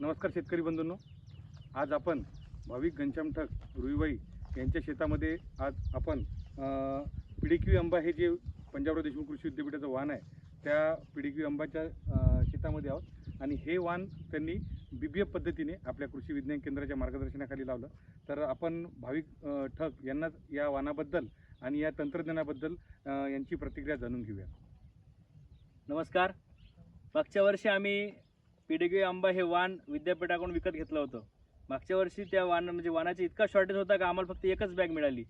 नमस्कार शेतकरी बंधूंनो. आज आपण भाविक घनश्याम ठक रुईबाई यांच्या शेतामध्ये आज आपण पिडिक्यू आंबा हे जे पंजाबराव देशमुख कृषी विद्यापीठाचं वाहन आहे त्या पिडिक्यू आंबाच्या शेतामध्ये आहोत. आणि हे वाहन त्यांनी बीबीएफ पद्धतीने आपल्या कृषी विज्ञान केंद्राच्या मार्गदर्शनाखाली लावलं. तर आपण भाविक ठक यांना या वाहनाबद्दल आणि या तंत्रज्ञानाबद्दल यांची प्रतिक्रिया जाणून घेऊया. नमस्कार. मागच्या वर्षी आम्ही पिडिग्री आंबा हे वाण विद्यापीठाकडून विकत घेतलं होतं. मागच्या वर्षी त्या वाण म्हणजे वाणाची इतका शॉर्टेज होता का आम्हाला फक्त एकच बॅग मिळाली.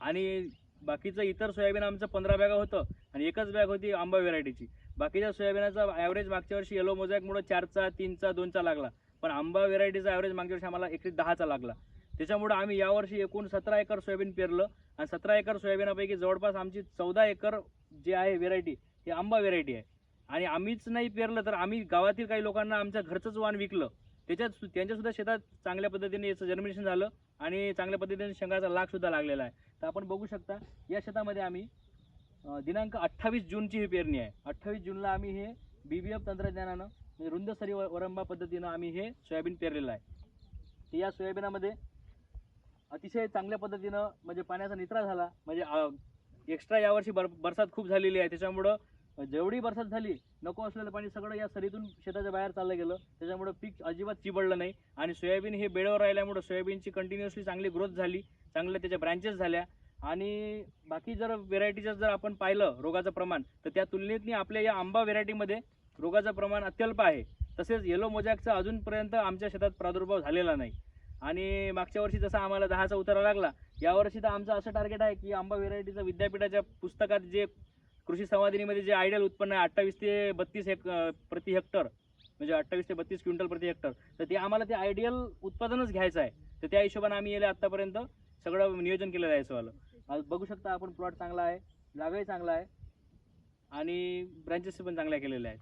आणि बाकीचं इतर सोयाबीन आमचं पंधरा बॅगा होतं आणि एकच बॅग होती आंबा व्हेरायटीची बाकीच्या सोयाबीनाचा ॲव्हरेज मागच्या वर्षी येलो मोझॅकमुळं चारचा तीनचा दोनचा लागला. पण आंबा व्हेरायटीचा ॲव्हरेज मागच्या वर्षी आम्हाला एकशे दहाचा लागला. त्याच्यामुळं आम्ही यावर्षी एकूण सतरा एकर सोयाबीन पेरलं आणि सतरा एकर सोयाबीनापैकी जवळपास आमची चौदा एकर जे आहे व्हेरायटी ही आंबा व्हेरायटी आहे. आणि आम्हीच नाही पेरलं तर आम्ही गावातील काही लोकांना आमच्या घरचंच वाण विकलं. त्याच्यात सु- त्यांच्यासुद्धा शेतात चांगल्या पद्धतीने याचं जर्मिनेशन झालं आणि चांगल्या पद्धतीने शेंगाचा लाग सुद्धा लागलेला आहे. तर आपण बघू शकता या शेतामध्ये आम्ही दिनांक अठ्ठावीस जूनची ही पेरणी आहे. अठ्ठावीस जूनला आम्ही हे बी बी एफ तंत्रज्ञानानं म्हणजे रुंद सरी व- वरंबा पद्धतीनं आम्ही हे सोयाबीन पेरलेलं आहे. तर या सोयाबीनामध्ये अतिशय चांगल्या पद्धतीनं म्हणजे पाण्याचा निचरा झाला. म्हणजे एक्स्ट्रा यावर्षी बर बरसात खूप झालेली आहे. त्याच्यामुळं जेवढी बरसात झाली नको असलेलं पाणी सगळं या सरीतून शेताच्या बाहेर चाललं गेलं. त्याच्यामुळं पीक अजिबात चिबडलं नाही. आणि सोयाबीन हे बेळेवर राहिल्यामुळं सोयाबीनची कंटिन्युअसली चांगली ग्रोथ झाली. चांगल्या त्याच्या ब्रँचेस झाल्या. आणि बाकी जर व्हेरायटीचं जर आपण पाहिलं रोगाचं प्रमाण तर त्या तुलनेतनी आपल्या या आंबा व्हेरायटीमध्ये रोगाचं प्रमाण अत्यल्प आहे. तसेच येलो मोजॅकचा अजूनपर्यंत आमच्या शेतात प्रादुर्भाव झालेला नाही. आणि मागच्या वर्षी जसा आम्हाला दहाचा उतारा लागला यावर्षी तर आमचं असं टार्गेट आहे की आंबा व्हेरायटीचं विद्यापीठाच्या पुस्तकात जे कृषी संवादिनीमध्ये जे आयडियल उत्पन्न आहे अठ्ठावीस ते बत्तीस हेक प्रति हेक्टर म्हणजे अठ्ठावीस ते बत्तीस क्विंटल प्रति हेक्टर तर ते आम्हाला ते आयडियल उत्पादनच घ्यायचं आहे. तर त्या हिशोबाने आम्ही येले आत्तापर्यंत सगळं नियोजन केलेलं आहे याचं बघू शकता आपण प्लॉट चांगला आहे जागाही चांगला आहे आणि ब्रँचेस पण चांगल्या केलेल्या आहेत.